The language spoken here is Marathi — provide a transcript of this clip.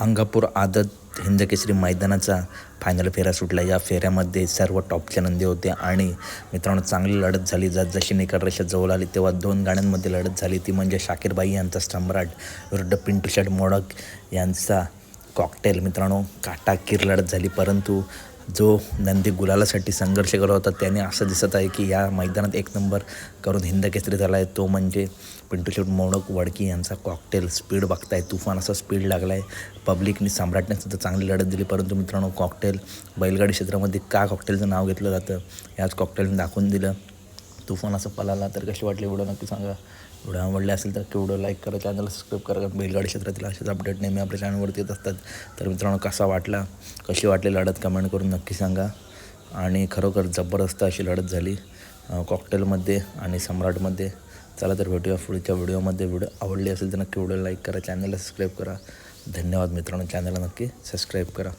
अंगापूर आदत हिंदकेसरी मैदानाचा फायनल फेरा सुटला. या फेऱ्यामध्ये सर्व टॉपचे नंदी होते आणि मित्रांनो चांगली लढत झाली. जात जशी निकट रेषा जवळ आली तेव्हा दोन गाण्यांमध्ये लढत झाली. ती म्हणजे शाकीरबाई यांचा सम्राट विरुद्ध पिंटू शर्ट मोडक यांचा कॉकटेल मित्रांनो काटाकीर लढत झाली परंतु जो नंदी गुलालासाठी संघर्ष करत होता त्याने असं दिसत आहे की या मैदानात एक नंबर करून हिंद केसरी झाला आहे. तो म्हणजे पिंटू शेट मोडक वडकी यांचा कॉकटेल स्पीड बघताय. तुफान असा स्पीड लागला आहे पब्लिकने सम्राटने सुद्धा चांगली लढत दिली. परंतु मित्रांनो कॉकटेल बैलगाडी क्षेत्रामध्ये का कॉकटेलचं नाव घेतलं जातं? याच कॉकटेलने दाखवून दिलं. तुफान असं पलाला तर कशी वाटली व्हिडिओ नक्की सांगा. व्हिडिओ आवडले असेल तर व्हिडिओ लाईक करा चॅनल सबस्क्राईब करा. कारण बैलगाडी क्षेत्रातील असेच अपडेट नेहमी आपल्या चॅनलवरती येत असतात. तर मित्रांनो कसा वाटला? कशी वाटली लढत? कमेंट करून नक्की सांगा. आणि खरोखर जबरदस्त अशी लढत झाली. कॉकटेलमध्ये आणि सम्राटमध्ये चला तर भेटूया पुढच्या व्हिडिओमध्ये व्हिडिओ आवडली असेल तर नक्की व्हिडिओ लाईक करा चॅनलला सबस्क्राईब करा. धन्यवाद मित्रांनो चॅनलला नक्की सबस्क्राईब करा.